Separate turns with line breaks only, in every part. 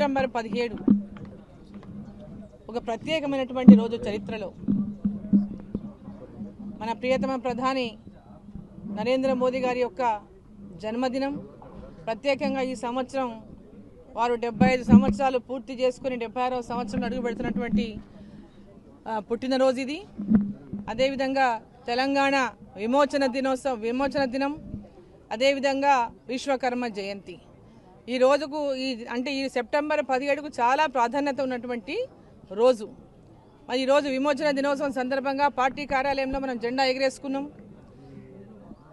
September పదిహేడు. ఒక ప్రత్యేకమైనటువంటి రోజు చరిత్రలో. మన ప్రియతమ ప్రధాని నరేంద్ర మోదీ గారి యొక్క జన్మదినం ప్రత్యేకంగా ఈ సంవత్సరం వారు డెబ్బై ఐదు సంవత్సరాలు పూర్తి చేసుకుని డెబ్బై ఆరవ సంవత్సరం అడుగు పెడుతున్నటువంటి పుట్టినరోజు ఇది. అదేవిధంగా తెలంగాణ విమోచన దినోత్సవం విమోచన దినం. అదేవిధంగా విశ్వకర్మ జయంతి. ఈ రోజుకు ఈ అంటే ఈ సెప్టెంబర్ పదిహేడుకు చాలా ప్రాధాన్యత ఉన్నటువంటి రోజు. మరి ఈరోజు విమోచన దినోత్సవం సందర్భంగా పార్టీ కార్యాలయంలో మనం జెండా ఎగరేసుకున్నాం.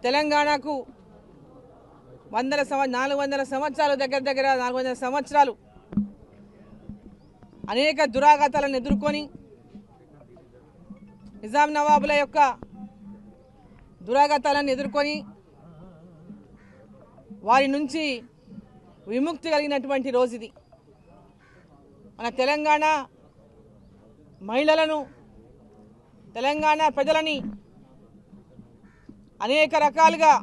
తెలంగాణకు వందల సంవ నాలుగు వందల సంవత్సరాలు దగ్గర దగ్గర నాలుగు వందల సంవత్సరాలు అనేక దురాఘాతాలను ఎదుర్కొని నిజాం నవాబుల యొక్క దురాఘాతాలను ఎదుర్కొని వారి నుంచి విముక్తి కలిగినటువంటి రోజు ఇది మన తెలంగాణ మహిళలను తెలంగాణ ప్రజలని అనేక రకాలుగా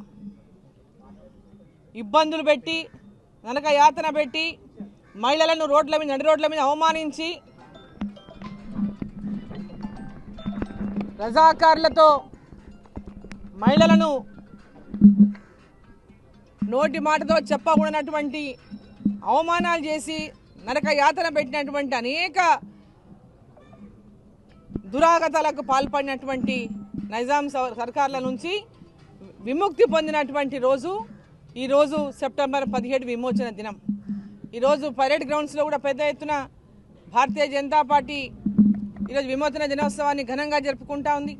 ఇబ్బందులు పెట్టి నరక యాతన పెట్టి మహిళలను రోడ్ల మీద నడి రోడ్ల మీద అవమానించి రజాకారులతో మహిళలను నోటి మాటతో చెప్పకూడనటువంటి అవమానాలు చేసి నరక యాతన పెట్టినటువంటి అనేక దురాగతాలకు పాల్పడినటువంటి నైజాం సర్కార్ల నుంచి విముక్తి పొందినటువంటి రోజు ఈరోజు సెప్టెంబర్ పదిహేడు విమోచన దినం. ఈరోజు పరేడ్ గ్రౌండ్స్లో కూడా పెద్ద ఎత్తున భారతీయ జనతా పార్టీ ఈరోజు విమోచన దినోత్సవాన్ని ఘనంగా జరుపుకుంటా ఉంది.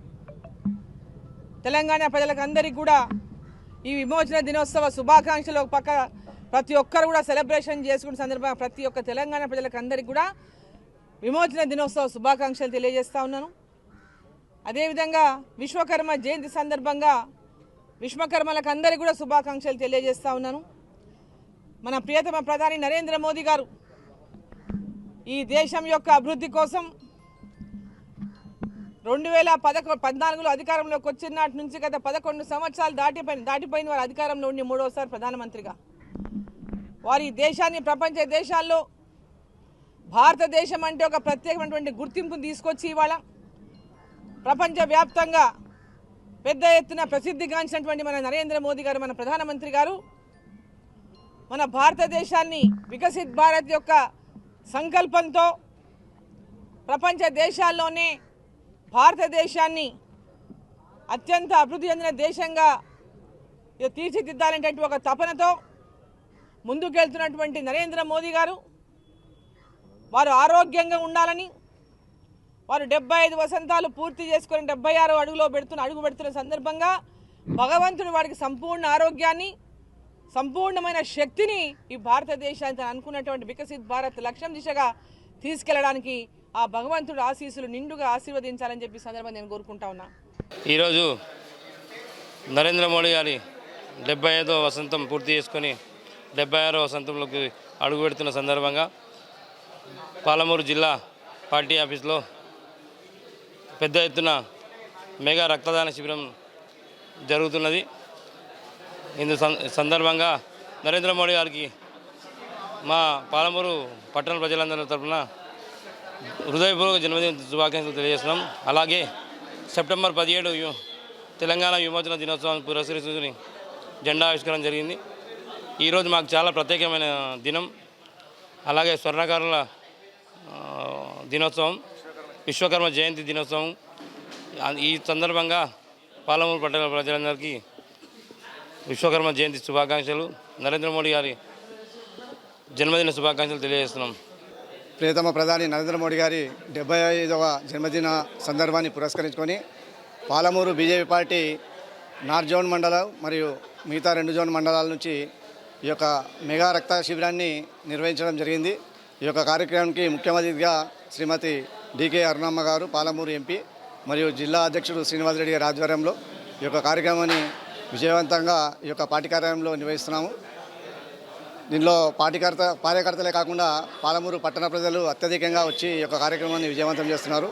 తెలంగాణ ప్రజలకు అందరికీ కూడా ఈ విమోచన దినోత్సవ శుభాకాంక్షలు ఒక పక్క ప్రతి ఒక్కరు కూడా సెలబ్రేషన్ చేసుకున్న సందర్భంగా ప్రతి ఒక్క తెలంగాణ ప్రజలకు అందరికీ కూడా విమోచన దినోత్సవ శుభాకాంక్షలు తెలియజేస్తా ఉన్నాను. అదేవిధంగా విశ్వకర్మ జయంతి సందర్భంగా విశ్వకర్మలకు అందరికీ కూడా శుభాకాంక్షలు తెలియజేస్తా ఉన్నాను. మన ప్రియతమ ప్రధాని నరేంద్ర మోదీ గారు ఈ దేశం యొక్క అభివృద్ధి కోసం రెండు వేల పదకొ పద్నాలుగులో అధికారంలోకి వచ్చిన నాటి నుంచి గత పదకొండు సంవత్సరాలు దాటిపోయిన దాటిపోయిన వారు అధికారంలో ఉండి మూడోసారి ప్రధానమంత్రిగా. వారి దేశాన్ని ప్రపంచ దేశాల్లో భారతదేశం అంటే ఒక ప్రత్యేకమైనటువంటి గుర్తింపును తీసుకొచ్చి ఇవాళ ప్రపంచవ్యాప్తంగా పెద్ద ఎత్తున ప్రసిద్ధిగాంచినటువంటి మన నరేంద్ర మోదీ గారు మన ప్రధానమంత్రి గారు మన భారతదేశాన్ని వికసిత్ భారత్ యొక్క సంకల్పంతో ప్రపంచ దేశాల్లోనే భారతదేశాన్ని అత్యంత అభివృద్ధి చెందిన దేశంగా తీర్చిదిద్దాలనేటువంటి ఒక తపనతో ముందుకెళ్తున్నటువంటి నరేంద్ర మోదీ గారు వారు ఆరోగ్యంగా ఉండాలని వారు డెబ్బై ఐదు వసంతాలు పూర్తి చేసుకొని డెబ్బై ఆరు అడుగులో పెడుతున్న అడుగు పెడుతున్న సందర్భంగా భగవంతుడు వారికి సంపూర్ణ ఆరోగ్యాన్ని సంపూర్ణమైన శక్తిని ఈ భారతదేశానికి తను అనుకున్నటువంటి వికసిత్ భారత్ లక్ష్యం దిశగా తీసుకెళ్ళడానికి ఆ భగవంతుడు ఆశీస్సులు నిండుగా ఆశీర్వదించాలని చెప్పి సందర్భంగా నేను కోరుకుంటా ఉన్నా.
ఈరోజు నరేంద్ర మోడీ గారి డెబ్బై ఐదో వసంతం పూర్తి చేసుకొని డెబ్బై ఆరో వసంతంలోకి అడుగు పెడుతున్న సందర్భంగా పాలమూరు జిల్లా పార్టీ ఆఫీస్లో పెద్ద ఎత్తున మెగా రక్తదాన శిబిరం జరుగుతున్నది. ఇందు సందర్భంగా నరేంద్ర మోడీ గారికి మా పాలమూరు పట్టణ ప్రజలందరి తరఫున హృదయపూర్వక జన్మదిన శుభాకాంక్షలు తెలియజేస్తున్నాం. అలాగే సెప్టెంబర్ పదిహేడు తెలంగాణ విమోచన దినోత్సవాన్ని పురస్కరించుకుని జెండా ఆవిష్కరణ జరిగింది. ఈరోజు మాకు చాలా ప్రత్యేకమైన దినం. అలాగే స్వర్ణకారుల దినోత్సవం విశ్వకర్మ జయంతి దినోత్సవం. ఈ సందర్భంగా పాలమూరు పట్టణ ప్రజలందరికీ విశ్వకర్మ జయంతి శుభాకాంక్షలు. నరేంద్ర మోడీ గారి జన్మదిన శుభాకాంక్షలు తెలియజేస్తున్నాం.
ప్రియతమ ప్రధాని నరేంద్ర మోడీ గారి డెబ్బై ఐదవ జన్మదిన సందర్భాన్ని పురస్కరించుకొని Palamuru BJP party north zone మండలం మరియు మిగతా రెండు జోన్ మండలాల నుంచి ఈ యొక్క మెగా రక్త శిబిరాన్ని నిర్వహించడం జరిగింది. ఈ యొక్క కార్యక్రమానికి ముఖ్య అతిథిగా శ్రీమతి డికే అరుణమ్మ గారు పాలమూరు ఎంపీ మరియు జిల్లా అధ్యక్షుడు శ్రీనివాస్ రెడ్డి గారి ఆధ్వర్యంలో ఈ యొక్క కార్యక్రమాన్ని విజయవంతంగా ఈ యొక్క పార్టీ కార్యాలయంలో నిర్వహిస్తున్నాము. దీనిలో పార్టీకర్త కార్యకర్తలే కాకుండా పాలమూరు పట్టణ ప్రజలు అత్యధికంగా వచ్చి ఈ యొక్క కార్యక్రమాన్ని విజయవంతం చేస్తున్నారు.